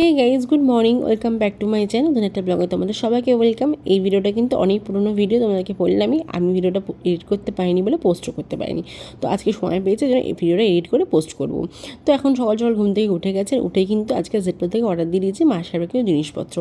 Hey guys good morning welcome back to my channel নতুন একটা ব্লগে তোমাদের সবাইকে ওয়েলকাম এই ভিডিওটা কিন্তু অনেক পুরনো ভিডিও, তোমাদেরকে বললামই আমি। ভিডিওটা এডিট করতে পারিনি বলে পোস্টও করতে পারিনি। তো আজকে সময় পেয়েছে যেন এই ভিডিওটা এডিট করে পোস্ট করব। তো এখন সকাল সকাল ঘুম থেকে উঠে গেছে উঠে কিন্তু আজকে জেটপো থেকে অর্ডার দিয়ে দিয়েছি মাসের কিছু জিনিসপত্র।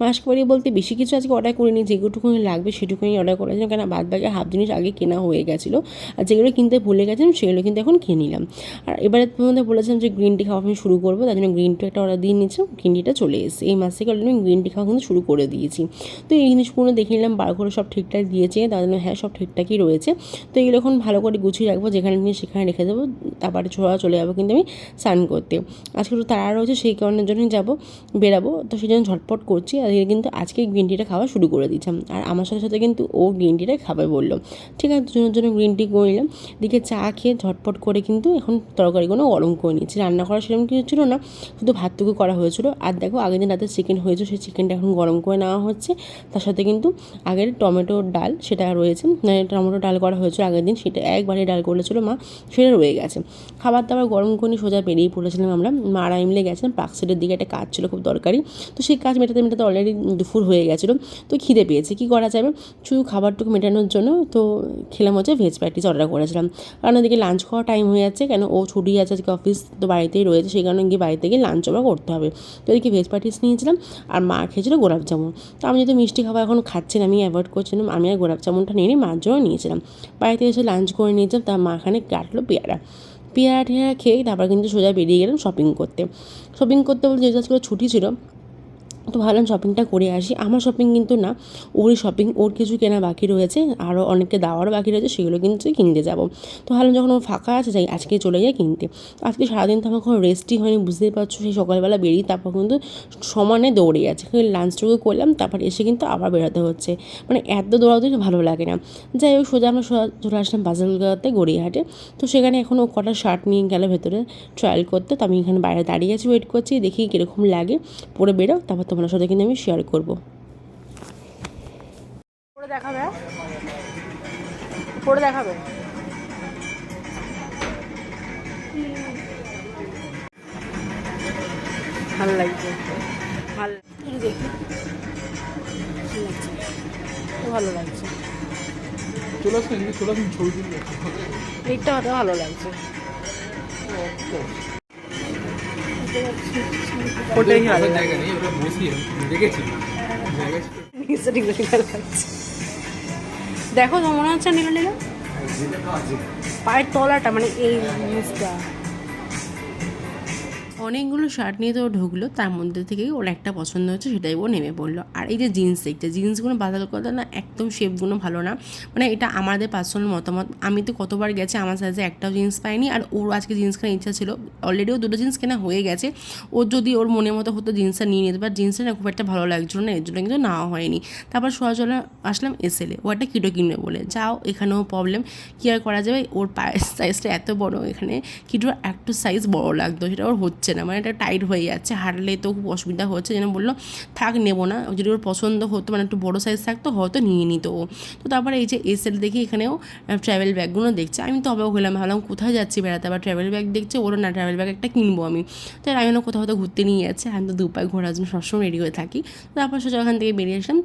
মাসকে বাড়ি বলতে বেশি কিছু আজকে অর্ডার করিনি যেগুটুকুনি লাগবে সেটুকুনি অর্ডার করেছিলাম কেন বাদ বাকি হাফ জিনিস আগে কেনা হয়ে গেছিল। আর যেগুলো কিনতে ভুলে গেছিলাম, সেগুলো কিন্তু এখন কিনে নিলাম। আর এবারে তোমাদের বলেছিলাম যে গ্রিন টি খাওয়া আমি শুরু করব, তার জন্য গ্রিন টি একটা অর্ডার দিয়ে নিয়েছিলাম। টিটা চলে এসেছে। এই মাস থেকে অলরেডি আমি গ্রিন টি খাওয়া কিন্তু শুরু করে দিয়েছি। তো এই জিনিসগুলো দেখে নিলাম, বার করে সব ঠিকঠাক দিয়েছে। তার জন্য হ্যাঁ সব ঠিকঠাকই রয়েছে। তো এগুলো এখন ভালো করে গুছিয়ে রাখব। যেখানে নিয়ে সেখানে রেখে দেবো। তারপরে ছোড়া চলে যাব কিন্তু আমি স্নান করতে। আজকে একটু তাড়া রয়েছে, সেই কারণের জন্যই যাব, বেরাবো। তো সেই জন্য ঝটপট করছি। আর কিন্তু আজকে গ্রিন টিটা খাওয়া শুরু করে দিচ্ছিলাম আর আমার সাথে সাথে কিন্তু ও গ্রিন টিটা খাবে বলল। ঠিক আছে দুজনের জন্য গ্রিন টি করে নিলাম। দিকে চা খেয়ে ঝটপট করে কিন্তু এখন তরকারিগুলো গরম করে নিচ্ছি রান্না করা সেরকম কিছু ছিল না। শুধু ভাতটুকু করা হয়েছিল। আর দেখো আগের দিন রাতে চিকেন হয়েছে, সেই চিকেনটা এখন গরম করে নেওয়া হচ্ছে। তার সাথে কিন্তু আগের টমেটো ডাল সেটা রয়েছে মানে টমেটো ডাল করা হয়েছিল আগের দিন, সেটা একবারে ডাল করেছিল, মা, সেটা রয়ে গেছে। খাবার দাবার গরম করে সোজা বেরিয়ে পড়েছিলাম আমরা, মা আমি মিলে গেছিলাম, পার্ক দিকে একটা কাজ ছিল খুব দরকারি। তো সেই কাজ মেটাতে মেটাতে অলরেডি দুপুর হয়ে গেছিল, তো খিদে পেয়েছে, কী করা যাবে? শুধু খাবারটুকু মেটানোর জন্য তো খেলাম হচ্ছে ভেজ প্যাটিস অর্ডার করেছিলাম। কারণ ওদিকে লাঞ্চ খাওয়ার টাইম হয়ে যাচ্ছে, কেন ও ছুটি আছে আজকে অফিস তো বাড়িতেই রয়েছে, সেই কারণে গিয়ে বাড়িতে গিয়ে লাঞ্চ আবার করতে হবে। তো ভেজ প্যাটিস নিয়েছিলাম আর মা খেয়েছিল গোলাপ জামুন। তো আমি যেহেতু মিষ্টি খাবার এখন খাচ্ছি না, আমি অ্যাভয়েড করছিলাম, আমি আর গোলাপ জামুনটা নিয়ে মার জন্য নিয়েছিলাম। বাড়িতে এসে লাঞ্চ করে নিয়েছিলাম, তার মা এখানে কাটলো পেয়ারা। পেয়ারা টেয়ারা খেয়ে তারপর কিন্তু সোজা বেরিয়ে গেলাম শপিং করতে। শপিং করতে বলতে যেহেতু আজকে ছুটি ছিল তো ভাবলাম শপিংটা করে আসি। আমার শপিং কিন্তু না, ওরই শপিং ওর কিছু কেনা বাকি রয়েছে, আরও অনেককে দেওয়ারও বাকি রয়েছে, সেগুলো কিন্তু কিনতে যাব। তো ভাবলাম যখন ওর ফাঁকা আছে, যাই আজকে চলে যাই কিনতে। আজকে সারাদিন তো আমার কোনো রেস্টই হয়নি, বুঝতেই পারছ, সেই সকালবেলা বেরিয়ে তারপর কিন্তু সমানে দৌড়ে যাচ্ছে। লাঞ্চটুকু করলাম, তারপর এসে কিন্তু আবার বেরোতে হচ্ছে। মানে এত দৌড়াতে ভালো লাগে না। যাই হোক, সোজা আমরা সোজা চলে আসলাম বাজারগাতে গড়িয়াহাটে। তো সেখানে এখন ও কটা শার্ট নিয়ে গেল ভেতরে ট্রায়াল করতে। তো আমি এখানে বাইরে দাঁড়িয়ে আছি ওয়েট করছি, দেখি কীরকম লাগে। পরে বেরো তারপর তোমার সাথে কিন্তু আমি শেয়ার করব। পরে দেখাবে? পরে দেখাবে? ভালো লাগছে। ভালো দেখি। ভালো লাগছে। চলে আসুন চলে আসুন ছবি ভালো লাগছে। ওটাই জায়গা নেই ওটা লাগছে। দেখো তো মনে হচ্ছে নীল নীল পায়ের তলাটা মানে এই জিনিসটা অনেকগুলো শার্ট নিয়ে তো ঢুকলো, তার মধ্যে থেকেই ওর একটা পছন্দ হচ্ছে সেটাই ও নেমে পড়ল। আর এই যে জিন্স দেখতে জিন্সগুলো বাদাল কথা না, একদম শেপগুলো ভালো না। মানে এটা আমাদের পার্সোনাল মতামত। আমি তো কতবার গেছি, আমার সাইজে একটাও জিন্স পাইনি। আর ওর আজকে জিন্স কেনার ইচ্ছা ছিল অলরেডি ও দুটো জিন্স কেনা হয়ে গেছে। ওর যদি ওর মনের মতো হতো জিন্সটা নিয়ে নিতে পারে জিন্সটা না খুব একটা ভালো লাগছিল না, এর জন্য কিন্তু নেওয়া হয়নি। তারপর সোজা চলে, আসলাম এসেলে ও একটা কিটো কিনবে বলে, যাও, এখানেও প্রবলেম কী আর করা যাবে? ওর পায়ের সাইজটা এত বড়, এখানে কিটোর একটু সাইজ বড় লাগতো, সেটা ওর হচ্ছে না। মানে এটা টাইট হয়ে যাচ্ছে। হাঁটলে তো খুব অসুবিধা হচ্ছে। যেন বলল, থাক, নেব না। যদি ওর পছন্দ হতো মানে একটু বড় সাইজ থাকতো, হয়তো নিয়ে নিত ও। তো তারপরে এই যে এসেল দেখি এখানেও ট্রাভেল ব্যাগগুলো দেখছে। আমি তো অবাক হলাম। ভাবলাম, কোথায় যাচ্ছি বেড়াতে? আবার ট্রাভেল ব্যাগ দেখছে ওরও না ট্রাভেল ব্যাগ একটা কিনবো আমি। তো আমি না কোথাও কোথাও ঘুরতে নিয়ে যাচ্ছে। আমি তো দুপায় ঘোরার জন্য সবসময় রেডি হয়ে থাকি। তারপর সোজা ওখান থেকে বেরিয়ে আসলাম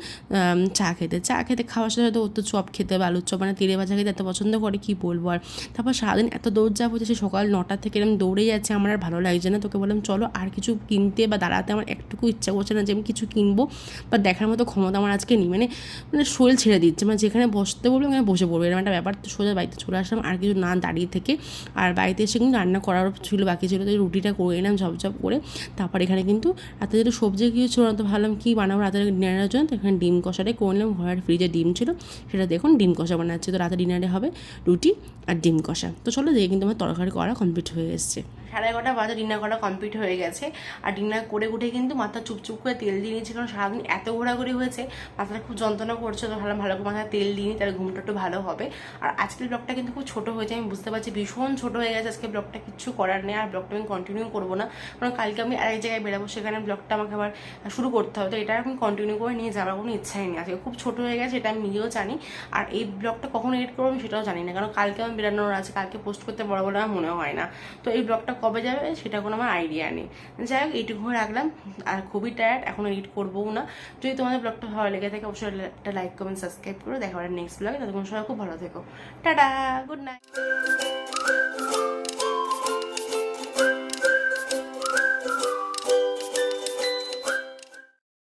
চা খেতে। চা খেতে খাওয়ার সাথে হয়তো তো চপ খেতে বা আলুর চপ মানে তেলে ভাজা খেতে এত পছন্দ করে, কী বলব আর। তারপর সারাদিন এত দৌড় হচ্ছে, সে সকাল নটা থেকে এরকম দৌড়ে যাচ্ছে। আমার আর ভালো লাগছে না, তোকে বললাম, চলো আর কিছু কিনতে বা দাঁড়াতে আমার একটুকু ইচ্ছা করছে না যে আমি কিছু কিনবো, বা দেখার মতো ক্ষমতা আমার আজকে নেই। মানে মানে শরীর ছেড়ে দিচ্ছে। মানে যেখানে বসতে বলব ওখানে বসে পড়ব। এরকম একটা ব্যাপার। তো সোজা বাড়িতে চলে আসলাম, আর কিছু না দাঁড়িয়ে থেকে। আর বাড়িতে এসে কিন্তু রান্না করারও ছিল, বাকি ছিল। তো রুটিটা করে নিলাম ঝপঝপ করে। তারপর এখানে কিন্তু রাতে যেটা সবজি কিছু ছিল না তো ভাবলাম কী বানাবো? রাতের ডিনারের জন্য, তো এখানে ডিম কষাটাই করে নিলাম। ঘরের ফ্রিজে ডিম ছিল। সেটা দেখুন, ডিম কষা বানাচ্ছে। তো রাতে ডিনারে হবে রুটি আর ডিম কষা। তো চলো দেখে কিন্তু আমার তরকারি করা কমপ্লিট হয়ে এসছে। সাড়ে এগারোটা বাজে, ডিনার করা কমপ্লিট হয়ে গেছে। আর ডিনার করে উঠে কিন্তু মাথা চুপচুপ করে তেল দিয়ে নিয়েছি, কারণ সারাদিন এত ঘোরাঘুরি হয়েছে, মাথাটা খুব যন্ত্রণা করছে, তো ভালো ভালো করে মাথায় তেল দিয়ে নিই, তাহলে ঘুমটা একটু ভালো হবে। আর আজকের ব্লগটা কিন্তু খুব ছোট হয়েছে, আমি বুঝতে পারছি ভীষণ ছোট হয়ে গেছে, আজকে ব্লগটা কিচ্ছু করার নেই, আর ব্লগটা আমি কন্টিনিউ করব না, কারণ কালকে আমি আরেক জায়গায় বেরাবো, সেখানে ব্লগটা আমাকে আবার শুরু করতে হবে, তো এটা আমি কন্টিনিউ করে নিয়ে যাওয়ার কোনো ইচ্ছাই নেই। আজকে খুব ছোট হয়ে গেছে, এটা আমি নিজেও জানি, আর এই ব্লগটা কখন এডিট করব আমি সেটাও জানি না, কারণ কালকে আমি বেরানোর আছে, কালকে পোস্ট করতে বড় বলে আমার মনে হয় না। তো এই ব্লগটা কবে যাবে সেটা কোনো আমার আইডিয়া নেই। যাই হোক, এইটুকু রাখলাম। আর খুবই টায়ার্ড এখন এডিট করবোও না। যদি তোমাদের ব্লগটা ভালো লেগে থাকে, অবশ্যই একটা লাইক কমেন্ট সাবস্ক্রাইব করো। দেখা নেক্সট ব্লগে ততক্ষণ সবাই খুব ভালো থেকো। Tata good night